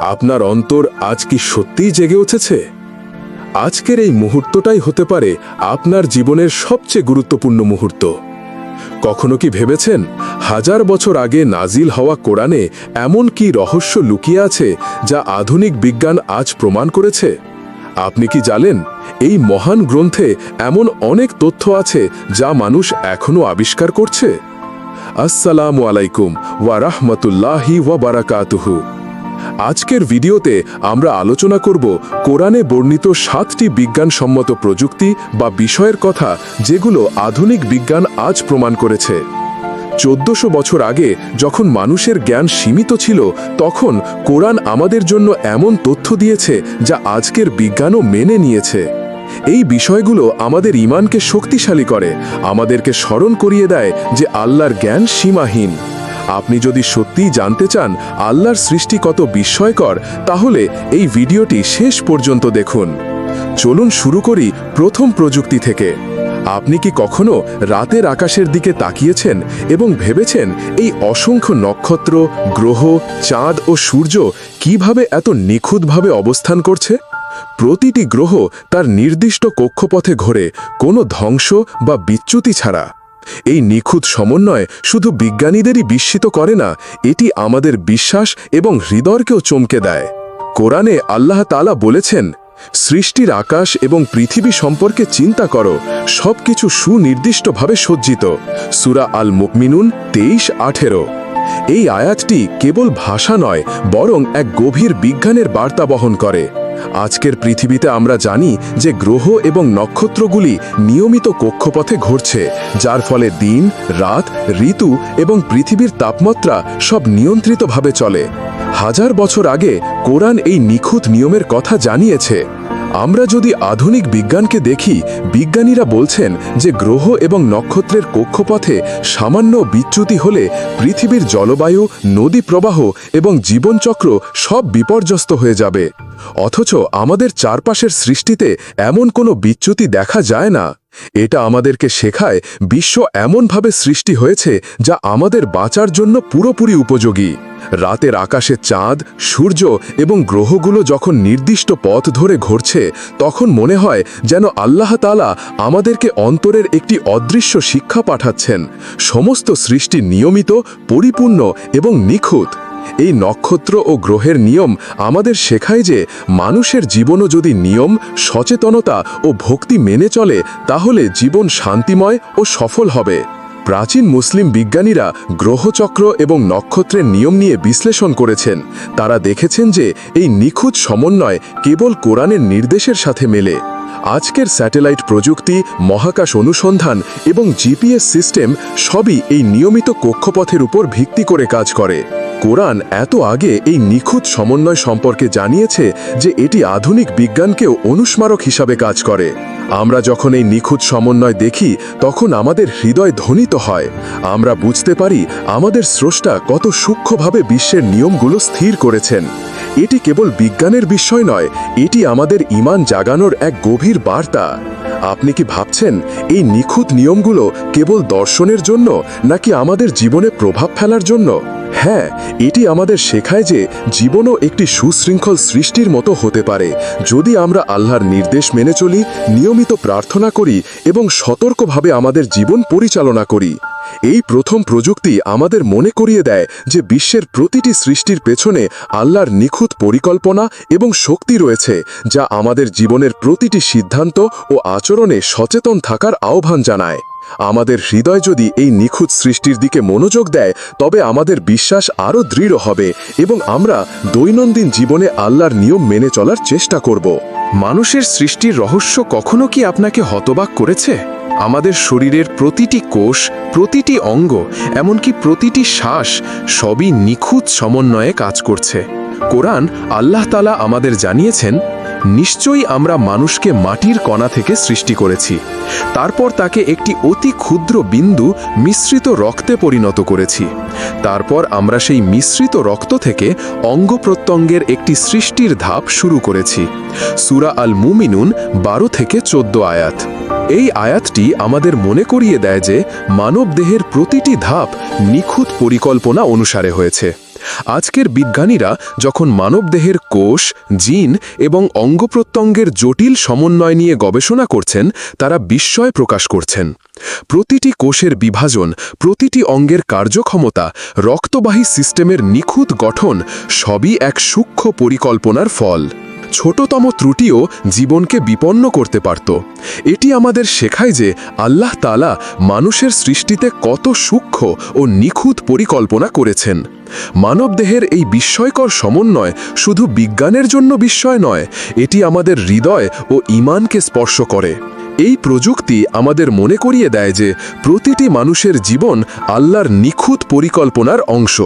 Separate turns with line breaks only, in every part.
আপনার অন্তর আজ কি সত্যিই জেগে উঠেছে? আজকের এই মুহূর্তটাই হতে পারে আপনার জীবনের সবচেয়ে গুরুত্বপূর্ণ মুহূর্ত। কখনো কি ভেবেছেন হাজার বছর আগে নাজিল হওয়া কোরআনে এমন কি রহস্য লুকিয়ে আছে যা আধুনিক বিজ্ঞান আজ প্রমাণ করেছে? আপনি কি জানেন এই মহান গ্রন্থে এমন অনেক তথ্য আছে যা মানুষ এখনও আবিষ্কার করছে? আসসালামু আলাইকুম ওয়া রাহমাতুল্লাহি ওয়া বারাকাতুহু। আজকের ভিডিওতে আমরা আলোচনা করব কোরআনে বর্ণিত সাতটি বিজ্ঞানসম্মত প্রযুক্তি বা বিষয়ের কথা যেগুলো আধুনিক বিজ্ঞান আজ প্রমাণ করেছে। চোদ্দশো বছর আগে যখন মানুষের জ্ঞান সীমিত ছিল, তখন কোরআন আমাদের জন্য এমন তথ্য দিয়েছে যা আজকের বিজ্ঞানও মেনে নিয়েছে। এই বিষয়গুলো আমাদের ইমানকে শক্তিশালী করে, আমাদেরকে স্মরণ করিয়ে দেয় যে আল্লাহর জ্ঞান সীমাহীন। আপনি যদি সত্যিই জানতে চান আল্লাহর সৃষ্টি কত বিস্ময়কর, তাহলে এই ভিডিওটি শেষ পর্যন্ত দেখুন। চলুন শুরু করি প্রথম প্রযুক্তি থেকে। আপনি কি কখনো রাতের আকাশের দিকে তাকিয়েছেন এবং ভেবেছেন এই অসংখ্য নক্ষত্র, গ্রহ, চাঁদ ও সূর্য কীভাবে এত নিখুঁতভাবে অবস্থান করছে? প্রতিটি গ্রহ তার নির্দিষ্ট কক্ষপথে ঘোরে, কোনো ধ্বংস বা বিচ্যুতি ছাড়া। এই নিখুঁত সমন্বয় শুধু বিজ্ঞানীদেরই বিস্মিত করে না, এটি আমাদের বিশ্বাস এবং হৃদয়কেও চমকে দেয়। কোরআনে আল্লাহ তালা বলেছেন, সৃষ্টির আকাশ এবং পৃথিবী সম্পর্কে চিন্তা করো, সবকিছু সুনির্দিষ্টভাবে সজ্জিত। সুরা আল মুকমিনুন তেইশ আঠেরো। এই আয়াতটি কেবল ভাষা নয়, বরং এক গভীর বিজ্ঞানের বার্তা বহন করে। আজকের পৃথিবীতে আমরা জানি যে গ্রহ এবং নক্ষত্রগুলি নিয়মিত কক্ষপথে ঘুরছে, যার ফলে দিন, রাত, ঋতু এবং পৃথিবীর তাপমাত্রা সব নিয়ন্ত্রিতভাবে চলে। হাজার বছর আগে কোরআন এই নিখুঁত নিয়মের কথা জানিয়েছে। আমরা যদি আধুনিক বিজ্ঞানকে দেখি, বিজ্ঞানীরা বলছেন যে গ্রহ এবং নক্ষত্রের কক্ষপথে সামান্য বিচ্যুতি হলে পৃথিবীর জলবায়ু, নদী প্রবাহ এবং জীবনচক্র সব বিপর্যস্ত হয়ে যাবে। অথচ আমাদের চারপাশের সৃষ্টিতে এমন কোনো বিচ্যুতি দেখা যায় না। এটা আমাদেরকে শেখায় বিশ্ব এমনভাবে সৃষ্টি হয়েছে যা আমাদের বাঁচার জন্য পুরোপুরি উপযোগী। রাতের আকাশে চাঁদ, সূর্য এবং গ্রহগুলো যখন নির্দিষ্ট পথ ধরে ঘুরছে, তখন মনে হয় যেন আল্লাহ তালা আমাদেরকে অন্তরের একটি অদৃশ্য শিক্ষা পাঠাচ্ছেন। সমস্ত সৃষ্টি নিয়মিত, পরিপূর্ণ এবং নিখুঁত। এই নক্ষত্র ও গ্রহের নিয়ম আমাদের শেখায় যে মানুষের জীবনও যদি নিয়ম, সচেতনতা ও ভক্তি মেনে চলে, তাহলে জীবন শান্তিময় ও সফল হবে। প্রাচীন মুসলিম বিজ্ঞানীরা গ্রহচক্র এবং নক্ষত্রের নিয়ম নিয়ে বিশ্লেষণ করেছেন। তারা দেখেছেন যে এই নিখুঁত সমন্বয় কেবল কোরআনের নির্দেশের সাথে মেলে। আজকের স্যাটেলাইট প্রযুক্তি, মহাকাশ অনুসন্ধান এবং জিপিএস সিস্টেম সবই এই নিয়মিত কক্ষপথের উপর ভিত্তি করে কাজ করে। কোরআন এত আগে এই নিখুঁত সমন্বয় সম্পর্কে জানিয়েছে যে এটি আধুনিক বিজ্ঞানকেও অনুস্মারক হিসাবে কাজ করে। আমরা যখন এই নিখুঁত সমন্বয় দেখি, তখন আমাদের হৃদয় ধ্বনিত হয়। আমরা বুঝতে পারি আমাদের স্রষ্টা কত সূক্ষ্মভাবে বিশ্বের নিয়মগুলো স্থির করেছেন। এটি কেবল বিজ্ঞানের বিষয় নয়, এটি আমাদের ইমান জাগানোর এক গভীর বার্তা। আপনি কি ভাবছেন, এই নিখুঁত নিয়মগুলো কেবল দর্শনের জন্য, নাকি আমাদের জীবনে প্রভাব ফেলার জন্য? হ্যাঁ এটি আমাদের শেখায় যে জীবনও একটি সুশৃঙ্খল সৃষ্টির মতো হতে পারে। যদি আমরা আল্লাহর নির্দেশ মেনে চলি, নিয়মিত প্রার্থনা করি এবং সতর্কভাবে আমাদের জীবন পরিচালনা করি। এই প্রথম প্রযুক্তি আমাদের মনে করিয়ে দেয় যে বিশ্বের প্রতিটি সৃষ্টির পেছনে আল্লাহর নিখুঁত পরিকল্পনা এবং শক্তি রয়েছে, যা আমাদের জীবনের প্রতিটি সিদ্ধান্ত ও আচরণে সচেতন থাকার আহ্বান জানায়। আমাদের হৃদয় যদি এই নিখুঁত সৃষ্টির দিকে মনোযোগ দেয়, তবে আমাদের বিশ্বাস আরও দৃঢ় হবে এবং আমরা দৈনন্দিন জীবনে আল্লাহর নিয়ম মেনে চলার চেষ্টা করব। মানুষের সৃষ্টির রহস্য কখনো কি আপনাকে হতবাক করেছে? আমাদের শরীরের প্রতিটি কোষ, প্রতিটি অঙ্গ, এমনকি প্রতিটি শ্বাস সবই নিখুঁত সমন্বয়ে কাজ করছে। কোরআন আল্লাহ তালা আমাদের জানিয়েছেন, নিশ্চয়ই আমরা মানুষকে মাটির কণা থেকে সৃষ্টি করেছি। তারপর তাকে একটি অতি ক্ষুদ্র বিন্দু মিশ্রিত রক্তে পরিণত করেছি। তারপর আমরা সেই মিশ্রিত রক্ত থেকে অঙ্গ প্রত্যঙ্গের একটি সৃষ্টির ধাপ শুরু করেছি। সুরা আল মুমিনুন বারো থেকে চোদ্দ আয়াত। এই আয়াতটি আমাদের মনে করিয়ে দেয় যে মানব দেহের প্রতিটি ধাপ নিখুঁত পরিকল্পনা অনুসারে হয়েছে। আজকের বিজ্ঞানীরা যখন মানবদেহের কোষ, জিন এবং অঙ্গপ্রত্যঙ্গের জটিল সমন্বয় নিয়ে গবেষণা করছেন, তারা বিস্ময় প্রকাশ করছেন। প্রতিটি কোষের বিভাজন, প্রতিটি অঙ্গের কার্যক্ষমতা, রক্তবাহী সিস্টেমের নিখুঁত গঠন সবই এক সূক্ষ্ম পরিকল্পনার ফল। ছোটতম ত্রুটিও জীবনকে বিপন্ন করতে পারত। এটি আমাদের শেখায় যে আল্লাহ তালা মানুষের সৃষ্টিতে কত সূক্ষ্ম ও নিখুঁত পরিকল্পনা করেছেন। মানবদেহের এই বিস্ময়কর সমন্বয় শুধু বিজ্ঞানের জন্য বিস্ময় নয়, এটি আমাদের হৃদয় ও ইমানকে স্পর্শ করে। এই প্রযুক্তি আমাদের মনে করিয়ে দেয় যে প্রতিটি মানুষের জীবন আল্লাহর নিখুঁত পরিকল্পনার অংশ।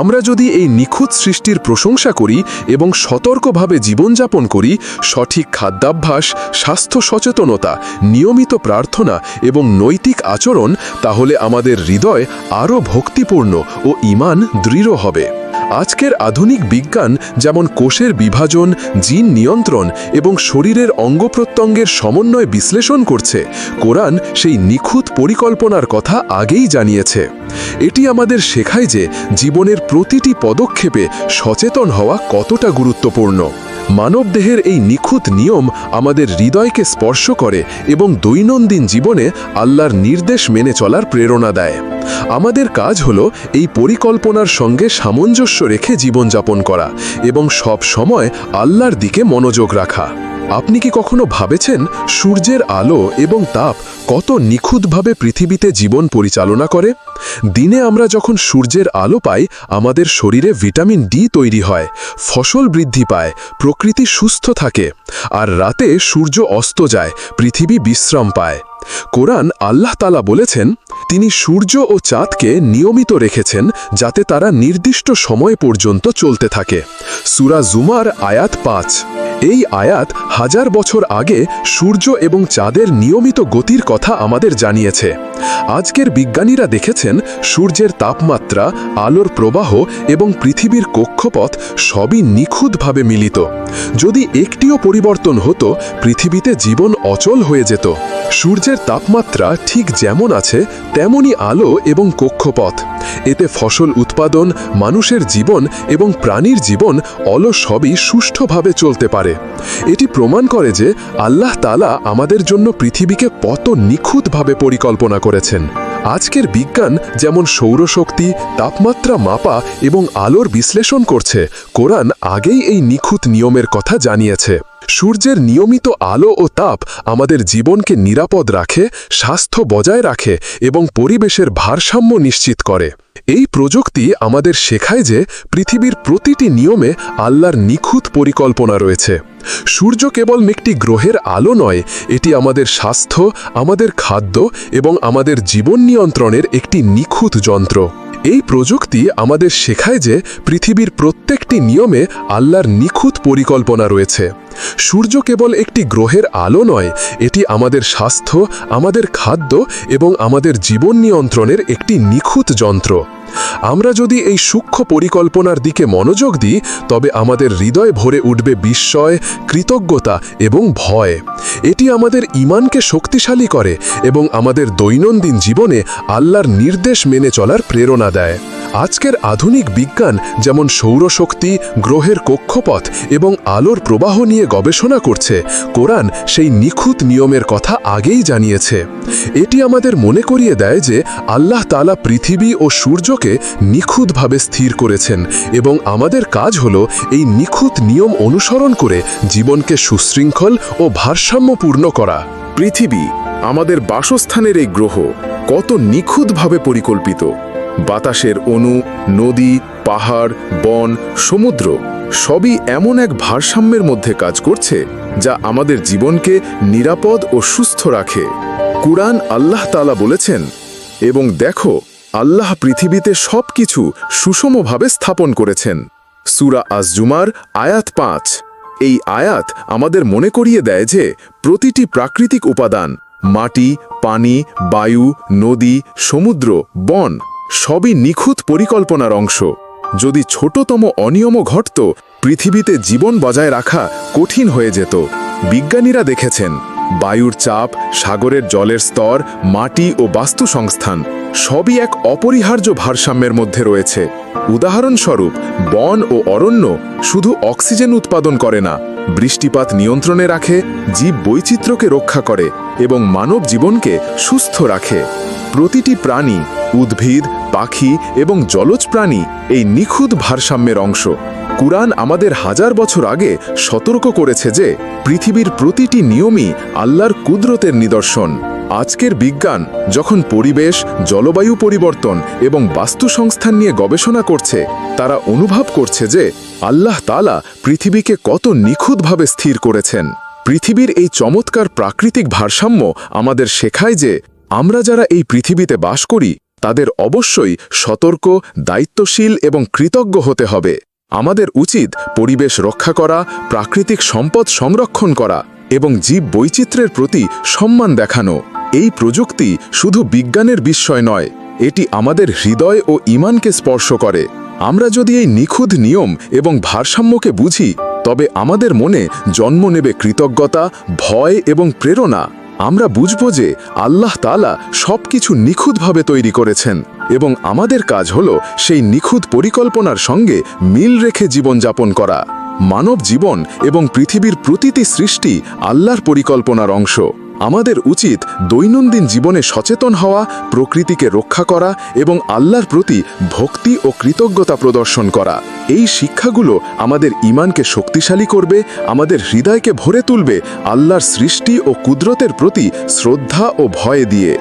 আমরা যদি এই নিখুঁত সৃষ্টির প্রশংসা করি এবং সতর্কভাবে জীবনযাপন করি, সঠিক খাদ্যাভ্যাস, স্বাস্থ্য সচেতনতা, নিয়মিত প্রার্থনা এবং নৈতিক আচরণ, তাহলে আমাদের হৃদয় আরও ভক্তিপূর্ণ ও ইমান দৃঢ় হবে। আজকের আধুনিক বিজ্ঞান যেমন কোষের বিভাজন, জিন নিয়ন্ত্রণ এবং শরীরের অঙ্গ প্রত্যঙ্গের সমন্বয় বিশ্লেষণ করছে, কোরআন সেই নিখুঁত পরিকল্পনার কথা আগেই জানিয়েছে। এটি আমাদের শেখায় যে জীবনের প্রতিটি পদক্ষেপে সচেতন হওয়া কতটা গুরুত্বপূর্ণ। মানবদেহের এই নিখুঁত নিয়ম আমাদের হৃদয়কে স্পর্শ করে এবং দৈনন্দিন জীবনে আল্লাহর নির্দেশ মেনে চলার প্রেরণা দেয়। আমাদের কাজ হলো এই পরিকল্পনার সঙ্গে সামঞ্জস্য রেখে জীবনযাপন করা এবং সব সময় আল্লাহর দিকে মনোযোগ রাখা। আপনি কি কখনো ভাবেছেন সূর্যের আলো এবং তাপ কত নিখুঁতভাবে পৃথিবীতে জীবন পরিচালনা করে? দিনে আমরা যখন সূর্যের আলো পাই, আমাদের শরীরে ভিটামিন ডি তৈরি হয়, ফসল বৃদ্ধি পায়, প্রকৃতি সুস্থ থাকে, আর রাতে সূর্য অস্ত যায়, পৃথিবী বিশ্রাম পায়। কোরআন আল্লাহ তালা বলেছেন, তিনি সূর্য ও চাঁদকে নিয়মিত রেখেছেন যাতে তারা নির্দিষ্ট সময় পর্যন্ত চলতে থাকে। সুরা জুমার আয়াত পাঁচ। এই আয়াত হাজার বছর আগে সূর্য এবং চাঁদের নিয়মিত গতির কথা আমাদের জানিয়েছে। আজকের বিজ্ঞানীরা দেখেছেন, সূর্যের তাপমাত্রা, আলোর প্রবাহ এবং পৃথিবীর কক্ষপথ সবই নিখুঁতভাবে মিলিত। যদি একটিও পরিবর্তন হতো, পৃথিবীতে জীবন অচল হয়ে যেত। সূর্যের তাপমাত্রা ঠিক যেমন আছে, তেমনই আলো এবং কক্ষপথ। এতে ফসল উৎপাদন, মানুষের জীবন এবং প্রাণীর জীবন অলস সবই সুষ্ঠুভাবে চলতে পারে। এটি প্রমাণ করে যে আল্লাহ তালা আমাদের জন্য পৃথিবীকে কত নিখুঁতভাবে পরিকল্পনা করেছেন। আজকের বিজ্ঞান যেমন সৌরশক্তি, তাপমাত্রা মাপা এবং আলোর বিশ্লেষণ করছে, কোরআন আগেই এই নিখুঁত নিয়মের কথা জানিয়েছে। সূর্যের নিয়মিত আলো ও তাপ আমাদের জীবনকে নিরাপদ রাখে, স্বাস্থ্য বজায় রাখে এবং পরিবেশের ভারসাম্য নিশ্চিত করে। এই প্রযুক্তি আমাদের শেখায় যে পৃথিবীর প্রতিটি নিয়মে আল্লাহর নিখুঁত পরিকল্পনা রয়েছে। সূর্য কেবল একটি গ্রহের আলো নয়, এটি আমাদের স্বাস্থ্য, আমাদের খাদ্য এবং আমাদের জীবন নিয়ন্ত্রণের একটি নিখুঁত যন্ত্র। এই প্রযুক্তি আমাদের শেখায় যে পৃথিবীর প্রত্যেকটি নিয়মে আল্লাহর নিখুঁত পরিকল্পনা রয়েছে। সূর্য কেবল একটি গ্রহের আলো নয়, এটি আমাদের স্বাস্থ্য, আমাদের খাদ্য এবং আমাদের জীবন নিয়ন্ত্রণের একটি নিখুঁত যন্ত্র। আমরা যদি এই সূক্ষ্ম পরিকল্পনার দিকে মনোযোগ দিই, তবে আমাদের হৃদয় ভরে উঠবে বিস্ময়, কৃতজ্ঞতা এবং ভয়। এটি আমাদের ইমানকে শক্তিশালী করে এবং আমাদের দৈনন্দিন জীবনে আল্লাহর নির্দেশ মেনে চলার প্রেরণা দেয়। আজকের আধুনিক বিজ্ঞান যেমন সৌরশক্তি, গ্রহের কক্ষপথ এবং আলোর প্রবাহ নিয়ে গবেষণা করছে, কোরআন সেই নিখুঁত নিয়মের কথা আগেই জানিয়েছে। এটি আমাদের মনে করিয়ে দেয় যে আল্লাহ তালা পৃথিবী ও সূর্যকে নিখুঁতভাবে স্থির করেছেন এবং আমাদের কাজ হল এই নিখুঁত নিয়ম অনুসরণ করে জীবনকে সুশৃঙ্খল ও ভারসাম্যপূর্ণ করা।
পৃথিবী, আমাদের বাসস্থানের এই গ্রহ কত নিখুঁতভাবে পরিকল্পিত। বাতাসের অণু, নদী, পাহাড়, বন, সমুদ্র, সবই এমন এক ভারসাম্যের মধ্যে কাজ করছে যা আমাদের জীবনকে নিরাপদ ও সুস্থ রাখে। কুরআন আল্লাহ তালা বলেছেন, এবং দেখো, আল্লাহ পৃথিবীতে সবকিছু সুষমভাবে স্থাপন করেছেন। সুরা আজজুমার আয়াত পাঁচ। এই আয়াত আমাদের মনে করিয়ে দেয় যে, প্রতিটি প্রাকৃতিক উপাদান, মাটি, পানি, বায়ু, নদী, সমুদ্র, বন সবই নিখুঁত পরিকল্পনার অংশ। যদি ছোটতম অনিয়মও ঘটত, পৃথিবীতে জীবন বজায় রাখা কঠিন হয়ে যেত। বিজ্ঞানীরা দেখেছেন, বায়ুর চাপ, সাগরের জলের স্তর, মাটি ও বাস্তু সংস্থান সবই এক অপরিহার্য ভারসাম্যের মধ্যে রয়েছে। উদাহরণস্বরূপ, বন ও অরণ্য শুধু অক্সিজেন উৎপাদন করে না, বৃষ্টিপাত নিয়ন্ত্রণে রাখে, জীব বৈচিত্র্যকে রক্ষা করে এবং মানব জীবনকে সুস্থ রাখে। প্রতিটি প্রাণী উদ্ভিদ, পাখি এবং জলজ প্রাণী এই নিখুঁত ভারসাম্যের অংশ। কুরআন আমাদের হাজার বছর আগে সতর্ক করেছে যে পৃথিবীর প্রতিটি নিয়মই আল্লাহর কুদরতের নিদর্শন। আজকের বিজ্ঞান যখন পরিবেশ, জলবায়ু পরিবর্তন এবং বাস্তু সংস্থান নিয়ে গবেষণা করছে, তারা অনুভব করছে যে আল্লাহ তালা পৃথিবীকে কত নিখুঁতভাবে স্থির করেছেন। পৃথিবীর এই চমৎকার প্রাকৃতিক ভারসাম্য আমাদের শেখায় যে আমরা যারা এই পৃথিবীতে বাস করি তাদের অবশ্যই সতর্ক, দায়িত্বশীল এবং কৃতজ্ঞ হতে হবে। আমাদের উচিত পরিবেশ রক্ষা করা, প্রাকৃতিক সম্পদ সংরক্ষণ করা এবং জীব বৈচিত্র্যের প্রতি সম্মান দেখানো। এই প্রযুক্তি শুধু বিজ্ঞানের বিস্ময় নয়, এটি আমাদের হৃদয় ও ইমানকে স্পর্শ করে। আমরা যদি এই নিখুঁত নিয়ম এবং ভারসাম্যকে বুঝি, তবে আমাদের মনে জন্ম নেবে কৃতজ্ঞতা, ভয় এবং প্রেরণা। আমরা বুঝব যে আল্লাহ তালা সব কিছু নিখুঁতভাবে তৈরি করেছেন এবং আমাদের কাজ হল সেই নিখুঁত পরিকল্পনার সঙ্গে মিল রেখে জীবনযাপন করা, মানব জীবন এবং পৃথিবীর প্রতিটি সৃষ্টি আল্লাহর পরিকল্পনার অংশ। আমাদের উচিত দৈনন্দিন জীবনে সচেতন হওয়া, প্রকৃতিকে রক্ষা করা এবং আল্লাহর প্রতি ভক্তি ও কৃতজ্ঞতা প্রদর্শন করা। এই শিক্ষাগুলো আমাদের ইমানকে শক্তিশালী করবে, আমাদের হৃদয়কে ভরে তুলবে, আল্লাহর সৃষ্টি ও কুদরতের প্রতি শ্রদ্ধা ও ভয় দিয়ে।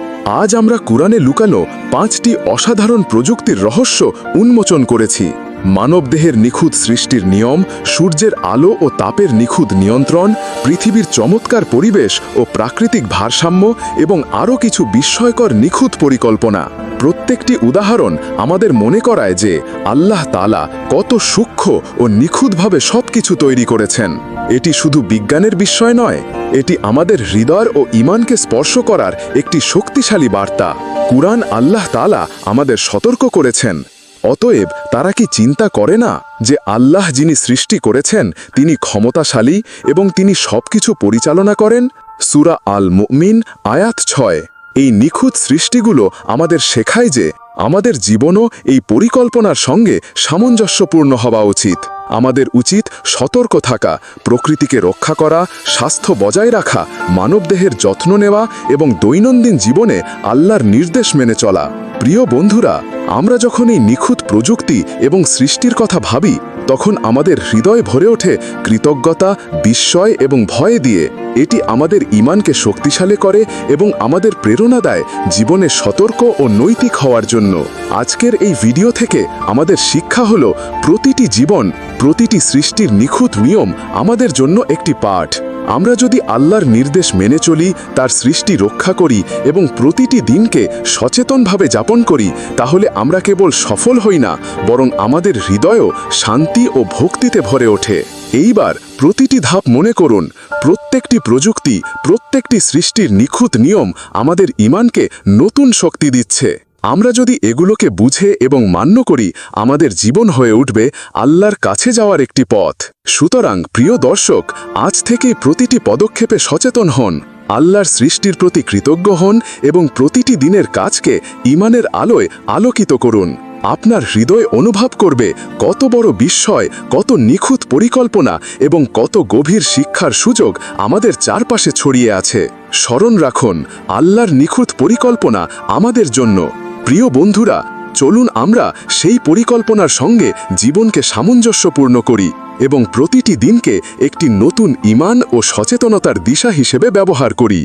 আজ আমরা কুরআনে লুকানো পাঁচটি অসাধারণ প্রযুক্তির রহস্য উন্মোচন করেছি। মানবদেহের নিখুঁত সৃষ্টির নিয়ম, সূর্যের আলো ও তাপের নিখুঁত নিয়ন্ত্রণ, পৃথিবীর চমৎকার পরিবেশ ও প্রাকৃতিক ভারসাম্য এবং আরও কিছু বিস্ময়কর নিখুঁত পরিকল্পনা। প্রত্যেকটি উদাহরণ আমাদের মনে করায় যে আল্লাহ তালা কত সূক্ষ্ম ও নিখুঁতভাবে সব কিছু তৈরি করেছেন। এটি শুধু বিজ্ঞানের বিস্ময় নয়, এটি আমাদের হৃদয় ও ইমানকে স্পর্শ করার একটি শক্তিশালী বার্তা। কুরআন আল্লাহ তালা আমাদের সতর্ক করেছেন। অতএব তারা কি চিন্তা করে না যে আল্লাহ যিনি সৃষ্টি করেছেন, তিনি ক্ষমতাশালী এবং তিনি সবকিছু পরিচালনা করেন? সুরা আল মুমিন আয়াত ছয়। এই নিখুঁত সৃষ্টিগুলো আমাদের শেখায় যে আমাদের জীবনও এই পরিকল্পনার সঙ্গে সামঞ্জস্যপূর্ণ হওয়া উচিত। আমাদের উচিত সতর্ক থাকা, প্রকৃতিকে রক্ষা করা, স্বাস্থ্য বজায় রাখা, মানবদেহের যত্ন নেওয়া এবং দৈনন্দিন জীবনে আল্লাহর নির্দেশ মেনে চলা। প্রিয় বন্ধুরা, আমরা যখন এই নিখুঁত প্রযুক্তি এবং সৃষ্টির কথা ভাবি তখন আমাদের হৃদয় ভরে ওঠে কৃতজ্ঞতা, বিস্ময় এবং ভয় দিয়ে। এটি আমাদের ইমানকে শক্তিশালী করে এবং আমাদের প্রেরণা দেয় জীবনে সতর্ক ও নৈতিক হওয়ার জন্য। আজকের এই ভিডিও থেকে আমাদের শিক্ষা হল, প্রতিটি জীবন, প্রতিটি সৃষ্টির নিখুঁত নিয়ম আমাদের জন্য একটি পাঠ। আমরা যদি আল্লাহর নির্দেশ মেনে চলি, তার সৃষ্টি রক্ষা করি এবং প্রতিটি দিনকে সচেতনভাবে যাপন করি, তাহলে আমরা কেবল সফল হই না, বরং আমাদের হৃদয়ও শান্তি ও ভক্তিতে ভরে ওঠে। এইবার প্রতিটি ধাপ মনে করুন, প্রত্যেকটি প্রযুক্তি, প্রত্যেকটি সৃষ্টির নিখুঁত নিয়ম আমাদের ইমানকে নতুন শক্তি দিচ্ছে। আমরা যদি এগুলোকে বুঝে এবং মান্য করি, আমাদের জীবন হয়ে উঠবে আল্লাহর কাছে যাওয়ার একটি পথ। সুতরাং, প্রিয় দর্শক, আজ থেকেই প্রতিটি পদক্ষেপে সচেতন হন, আল্লাহর সৃষ্টির প্রতি কৃতজ্ঞ হন এবং প্রতিটি দিনের কাজকে ইমানের আলোয় আলোকিত করুন। আপনার হৃদয় অনুভব করবে কত বড় বিস্ময়, কত নিখুঁত পরিকল্পনা এবং কত গভীর শিক্ষার সুযোগ আমাদের চারপাশে ছড়িয়ে আছে। স্মরণ রাখুন, আল্লাহর নিখুঁত পরিকল্পনা আমাদের জন্য। প্রিয় বন্ধুরা, চলুন আমরা সেই পরিকল্পনার সঙ্গে জীবনকে সামঞ্জস্যপূর্ণ করি এবং প্রতিটি দিনকে একটি নতুন ইমান ও সচেতনতার দিশা হিসেবে ব্যবহার করি।